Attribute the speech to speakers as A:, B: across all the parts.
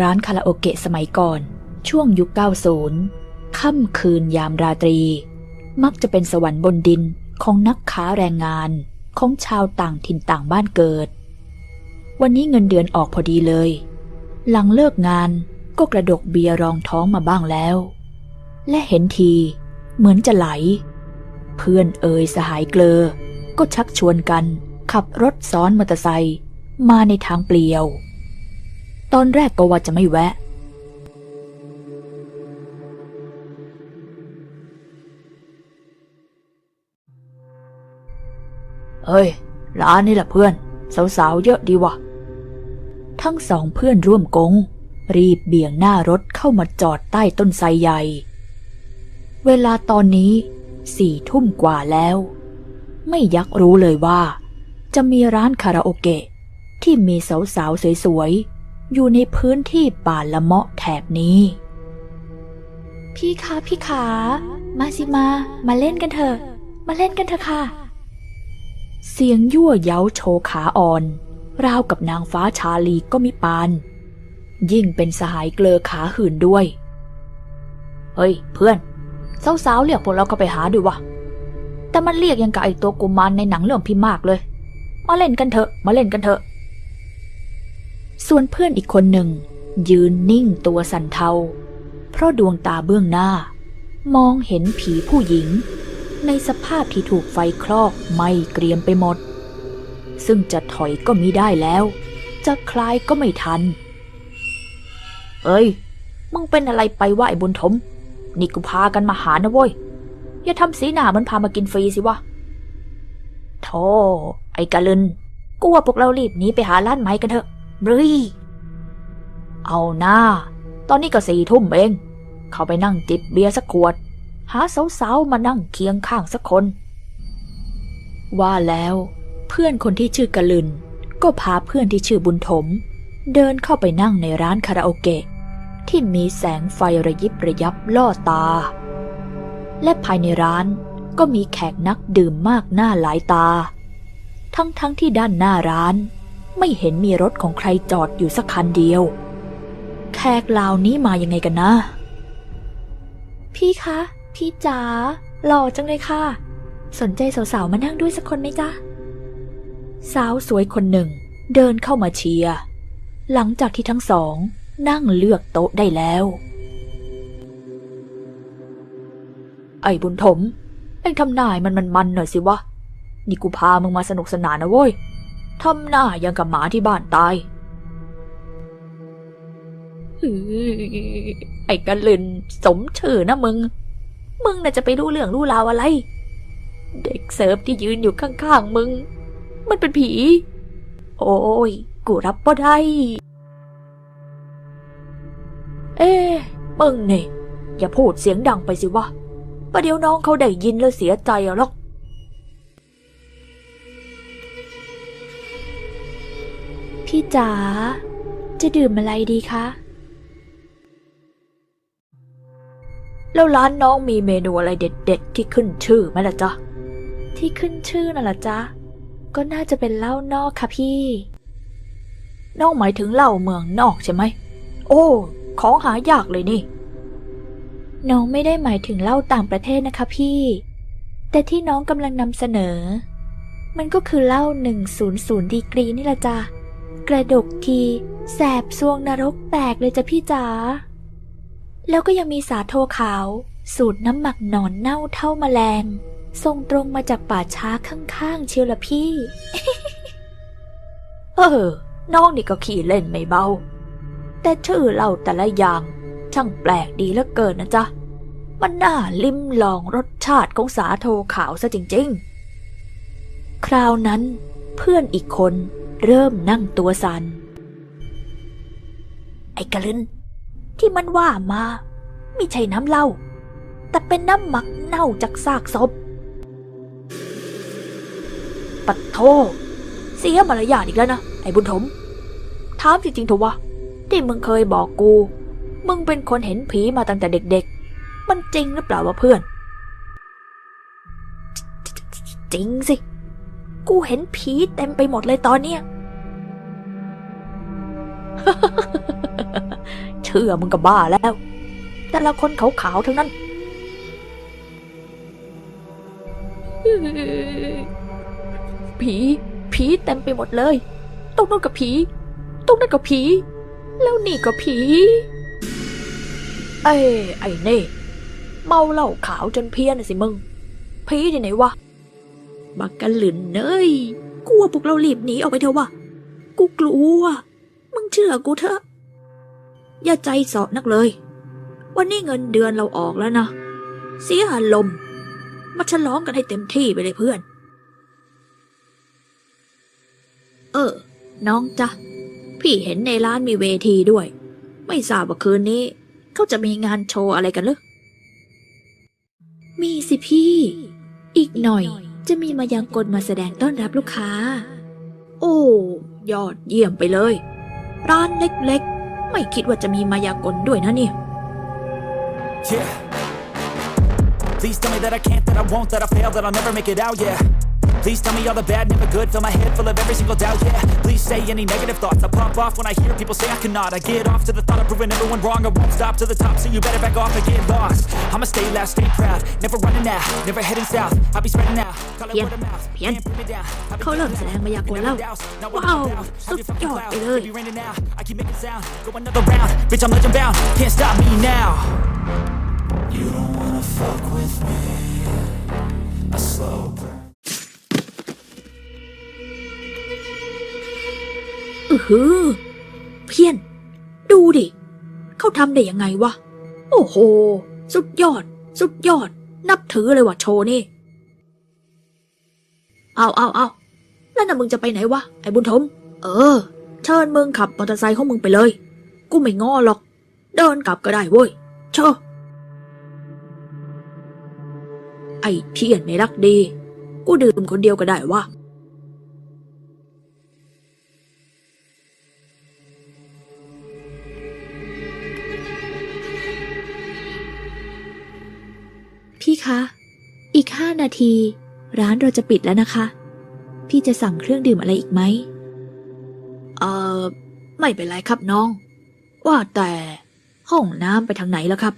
A: ร้านคาราโอเกะสมัยก่อน ช่วงยุค90ค่ำคืนยามราตรี มักจะเป็นสวรรค์บนดินของนักค้าแรงงานของชาวต่างถิ่นต่างบ้านเกิด วันนี้เงินเดือนออกพอดีเลย หลังเลิกงานก็กระดกเบียร์รองท้องมาบ้างแล้ว และเห็นทีเหมือนจะไหล เพื่อนเอ่ยสหายเกลอ ก็ชักชวนกัน ขับรถซ้อนมอเตอร์ไซค์มาในทางเปลี่ยวตอนแรกก็ว่าจะไม่แวะ
B: เฮ้ย ร้านนี่แหละเพื่อน สาวๆเยอะดีวะ
A: ทั้งสองเพื่อนร่วมกง รีบเบี่ยงหน้ารถเข้ามาจอดใต้ต้นไทรใหญ่ เวลาตอนนี้สี่ทุ่มกว่าแล้ว ไม่ยักรู้เลยว่า จะมีร้านคาราโอเกะที่มีสาวๆ สวยๆอยู่ในพื้นที่ป่าละเมาะแถบนี้
C: พี่คะพี่ขา มาสิมามาเล่นกันเถอะมาเล่นกันเถอะค่ะ
A: เสียงยั่วเย้าโชขาอ่อนราวกับนางฟ้าชาลีก็มีปาน ยิ่งเป็นสหายเกลอขาหื่นด้วย
D: เฮ้ย เพื่อนสาวๆเรียกพวกเราก็ไปหาดูวะแต่มันเรียกยังกับไอตัวกุมารในหนังเรื่องพี่มากเลย มาเล่นกันเถอะมาเล่นกันเถอะ
A: ส่วนเพื่อนอีกคนหนึ่ง ยืนนิ่งตัวสั่นเทา เพราะดวงตาเบื้องหน้า มองเห็นผีผู้หญิง ในสภาพที่ถูกไฟคลอกไหม้เกรียมไปหมด ซึ่งจะถอยก็มิได้แล้ว จะคลายก็ไม่ทัน
D: เอ้ย มึงเป็นอะไรไปวะไอ้บุญถม นี่กูพากันมาหานะเว้ย อย่าทำสีหน้ามันพามากินฟรีสิวะ
B: โธ่ไอ้กะลินกูว่าพวกเรารีบหนีไปหาร้านไม้กันเถอะรีเอาหน้า ตอนนี้ก็สี่ทุ่มเอง เข้าไปนั่งจิบเบียร์สักขวด หาสาวๆมานั่งเคียงข้างสักคน
A: ว่าแล้ว เพื่อนคนที่ชื่อกะลินก็พาเพื่อนที่ชื่อบุญถม เดินเข้าไปนั่งในร้านคาราโอเกะที่มีแสงไฟระยิบระยับล่อตา และภายในร้านก็มีแขกนักดื่มมากหน้าหลายตา ทั้ง ๆทที่ด้านหน้าร้านไม่เห็นมีรถของใครจอดอยู่สักคันเดียว แขกเหล่านี้มายังไงกันนะ
C: พี่คะ พี่จ๋า หล่อจังเลยค่ะ สนใจสาวๆ มานั่งด้วยสักคนไหมจ๊ะ
A: สาวสวยคนหนึ่ง เดินเข้ามาเชียร์ หลังจากที่ทั้งสอง นั่งเลือกโต๊ะได้แล้ว
D: ไอ้บุญถมเอ็งทำนายมันมันมันหน่อยสิวะ นี่กูพามึงมาสนุกสนานนะเว้ยทำหน้ายังกับหมาที่บ้านตาย
B: ไอ้กระลินสมเชื่อนะมึง มึงน่ะจะไปรู้เรื่องรู้ราวอะไร เด็กเสิร์ฟที่ยืนอยู่ข้างๆมึง มันเป็นผี โอ้ย กูรับบ่ได้ เอ๊มึงเนี่ยอย่าพูดเสียงดังไปสิวะประเดี๋ยวน้องเขาได้ยินแล้วเสียใจอะหรอก
C: พี่จ๋าจะดื่มอะไรดีคะ
B: แล้วร้านน้องมีเมนูอะไรเด็ดๆ ที่ขึ้นชื่อไหมล่ะจ๊ะ
C: ที่ขึ้นชื่อน่ะล่ะจ๊ะ ก็น่าจะเป็นเหล้านอกค่ะพี่
B: นอกหมายถึงเหล้าเมืองนอกใช่ไหม โอ้ ของหายากเลยนี่
C: น้องไม่ได้หมายถึงเหล้าต่างประเทศนะคะพี่ แต่ที่น้องกำลังนำเสนอ มันก็คือเหล้า100ดีกรีนี่ล่ะจ๊ะกระดกทีแสบซวงนรกแตกเลยจ้ะพี่จ๋าแล้วก็ยังมีสาโทขาว สูตรน้ำหมักหนอนเน่าเท่ามาแมลงส่งตรงมาจากป่าช้าข้างๆเชียวละพี่
B: เออน้องนี่ก็ขี่เล่นไม่เบา แต่ชื่อเราแต่ละอย่างช่างแปลกดีเหลือเกินนะจ๊ะ มันน่าลิ้มลองรสชาติของสาโทขาวซะจริง
A: ๆ คราวนั้นเพื่อนอีกคนเริ่มนั่งตัวสัน่น
B: ไอ้กระลึนที่มันว่ามา ไม่ใช่น้ำเหล้าแต่เป็นน้ำหมักเน่าจากซากศพ
D: ปัดโทเสียมารยาทอีกแล้วนะ ไอ้บุญถม ถามจริงๆเถอะวะที่มึงเคยบอกกู มึงเป็นคนเห็นผีมาตั้งแต่เด็กๆ มันจริงหรือเปล่าวะเพื่อน
B: จริงสิกูเห็นผีเต็มไปหมดเลยตอนเนี้ย
D: เชื่อมึงก็บ้าแล้ว แต่ละคนขาวๆทั้งนั้น
B: ผี ผีเต็มไปหมดเลยตรงนู้นก็ผีตรงนั้นก็ผี แล้วนี่ก็ผี
D: เอ้ไอ้เน่เมาเหล้าขาวจนเพี้ยนสิมึง ผีที่ไหนวะ
B: บักกันหลินเอ้ยกลัวพวกเรารีบหนีออกไปเถอะวะ กูกลัว มึงเชื่อกูเถอะ
D: อย่าใจสอนักเลย วันนี้เงินเดือนเราออกแล้วนะ เสียอารมณ์มาฉลองกันให้เต็มที่ไปเลยเพื่อน
B: เออ น้องจ๊ะ พี่เห็นในร้านมีเวทีด้วย ไม่ทราบว่าคืนนี้ เขาจะมีงานโชว์อะไรกันหรือ
C: มีสิพี่ อีกหน่อยจะมีมายังกลมาแสดงต้อนรับลูกค้า
B: โอ้ ยอดเยี่ยมไปเลย ร้านเล็ก ๆ ไม่คิดว่าจะมีมายากลด้วยนะเนี่ย Please tell me that I can't, that I won't, that I fail, that I'll never make it out, yeah. Please tell me all the bad, never good. Fill my head full of every single doubt, yeah. Please say any
D: negative thoughts. I pop off when I hear people say I cannot. I get off to the thought of proving everyone wrong. I won't stop to the top, so you better back off and get lost. I'ma stay loud, stay proud. Never running out, never heading south. I'll be spreading out. Call it word of mouth. เพี้ยนเขาเริ่มแสดงมายากลแล้วว้าวสุดยอดไปเลย Bitch, I'm legend bound. Can't stop me now. You don't wanna fuck with me.
B: A slow ือเพี้ยนดูดิเขาทำได้ยังไงวะ โอ้โหสุดยอด สุดยอด นับถือเลยว่ะโชนี่
D: เอาเอาเอาแล้วน่ะมึงจะไปไหนวะ ไอ้บุญทม เออ เชิญมึงขับมอเตอร์ไซค์ของมึงไปเลย กูไม่ง้อหรอก เดินกลับก็ได้เว้ยเชอไอ้เพี้ยนไม่รักดี กูดื่มคนเดียวก็ได้วะ
C: คะอีกห้านาที ร้านเราจะปิดแล้วนะคะ พี่จะสั่งเครื่องดื่มอะไรอีกไหม
D: เออไม่เป็นไรครับน้อง ว่าแต่ห้องน้ำไปทางไหนแล้วครับ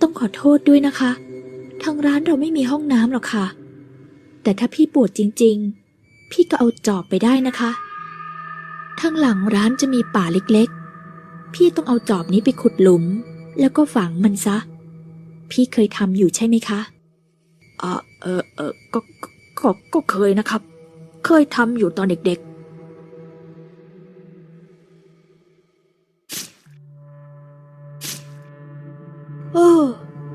C: ต้องขอโทษด้วยนะคะ ทางร้านเราไม่มีห้องน้ำหรอกค่ะ แต่ถ้าพี่ปวดจริงๆ พี่ก็เอาจอบไปได้นะคะทางหลังร้านจะมีป่าเล็กๆ พี่ต้องเอาจอบนี้ไปขุดหลุม แล้วก็ฝังมันซะพี่เคยทำอยู่ใช่ไหมคะ
D: อ่าเออเออก็ก็ ก็เคยนะครับ เคยทำอยู่ตอนเด็กๆ
B: เออ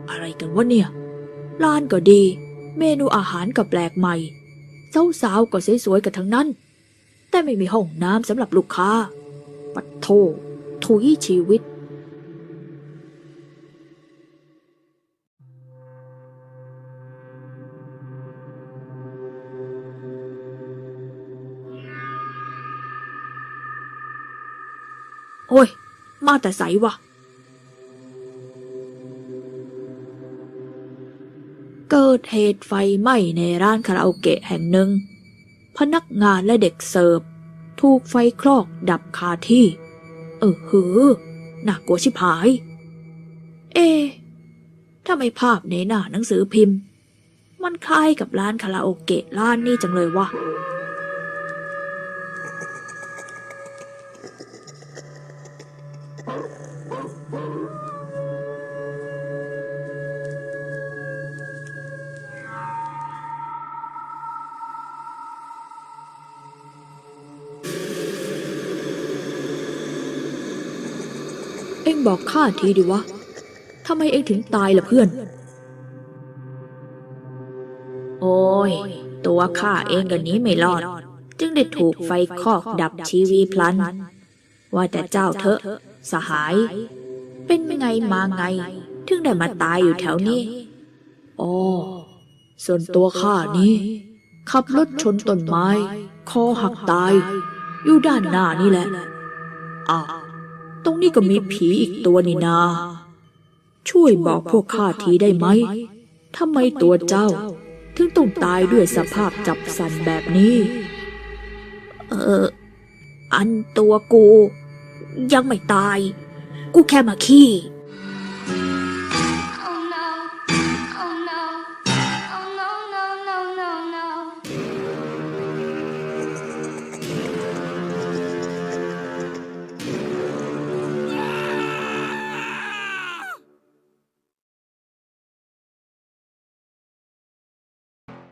B: อะไรกันวะเนี่ย ร้านก็ดี เมนูอาหารก็แปลกใหม่เสาวก็สวยๆกันทั้งนั้น แต่ไม่มีห้องน้ำสำหรับลูกค้า ปัดโทถุยชีวิตอ้ยมาแต่ใสวะ
A: เกิดเหตุไฟไหม้ในร้านคาราโอเกะแห่งหนึ่ง พนักงานและเด็กเสิร์ฟถูกไฟคลอกดับคาที่
B: เออหือหนักกลัวชิบหาย เอถ้าไม่ภาพในหน้าหนังสือพิมพ์ มันคล้ายกับร้านคาราโอเกะร้านนี้จังเลยวะ่ะ
D: เองบอกข้าทีดิวะทำไมเองถึงตายล่ะเพื่อน
B: โอ้ย ตัวข้าเองกันนี้ไม่รอด จึงได้ถูกไฟคอกดับชีวีพลัน ว่าแต่เจ้าเถอะ สหาย เป็นไงมาไง ถึงได้มาตายอยู่แถวนี้อ๋อส่วนตัวข้านี้ ขับรถชนต้นไม้ คอหักตาย อยู่ด้านหน้านี่แหละอ้าวรงนี้ก็มีผีอีกตัวนี่นา ช่วยบอกพวกข้าทีได้ไหมทำไมตัวเจ้า ถึงต้องตายด้วยสภาพจับสันแบบนี้
D: เออ อันตัวกู ยังไม่ตาย กูแค่มาขี้